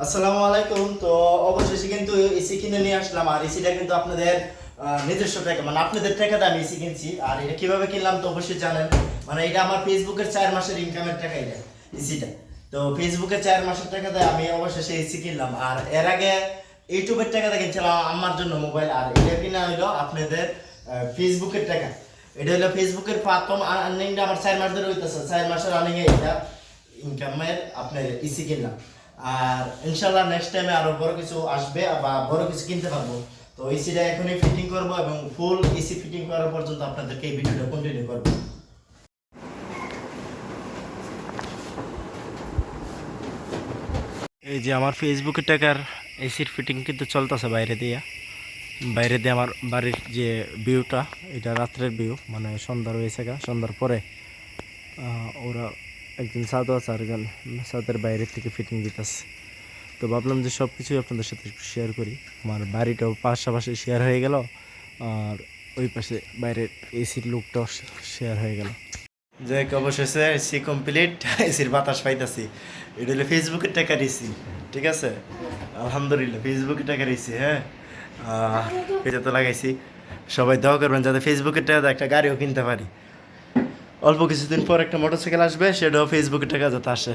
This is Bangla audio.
আসসালামু আলাইকুম। তো অবশেষে কিন্তু এসি কিনে নিয়ে আসলাম, আর এসিটা কিন্তু আপনাদের নিজস্ব টাকা মানে আপনাদের টাকাতে আমি এসি কিনছি। আর এটা কীভাবে কিনলাম তো অবশ্যই জানেন। মানে এটা আমার ফেসবুকের চার মাসের ইনকামের টাকা এটা এসিটা তো ফেসবুকের চার মাসের টাকাতে আমি অবশেষে এসি কিনলাম। আর এর আগে ইউটিউবের টাকাতে কিনছিলাম আমার জন্য মোবাইল, আর এটা কিনা হইল আপনাদের ফেসবুকের টাকা। এটা হলো ফেসবুকের প্রথম আর্নিংটা আমার চার মাস ধরে হইতেছে। চার মাসের আর্নিং এটা ইনকামের আপনার ইসি কিনলাম। আর ইনশাল্লাহ নেক্সট টাইমে আরও বড় কিছু আসবে বা বড় কিছু কিনতে পারব। তো এসিটা এখনই ফিটিং করব এবং ফুল এসি ফিটিং করার পর্যন্ত আপনাদেরকে এই ভিডিওটা কন্টিনিউ করব। এই যে আমার ফেসবুকের টাকার এসির ফিটিং কিন্তু চলতেছে বাইরে দিয়ে। বাইরে দিয়ে আমার বাড়ির যে ভিউটা এটা রাত্রের ভিউ মানে সন্ধ্যা হয়েছে গা, সন্ধ্যার পরে ওরা একজন সাধু আছে আর একজন সাদের বাইরের থেকে ফিটিং দিতেছে। তো ভাবলাম যে সব কিছুই আপনাদের সাথে শেয়ার করি। আমার বাড়িটাও পাশাপাশি শেয়ার হয়ে গেল আর ওই পাশে বাইরের এসির লুকটাও শেয়ার হয়ে গেল। যাই অবশেষে এসি কমপ্লিট এসির বাতাস পাইতাছি। এটা হলো ফেসবুকের টাকা এসি ঠিক আছে? আলহামদুলিল্লাহ ফেসবুকের টাকা এসি হ্যাঁ? এটা তো লাগাইছি। সবাই দোয়া করবেন যাতে ফেসবুকের টাকা একটা গাড়িও কিনতে পারি। অল্প কিছুদিন পর একটা মোটরসাইকেল আসবে সেটাও ফেসবুকে টাকা যাতে আসে।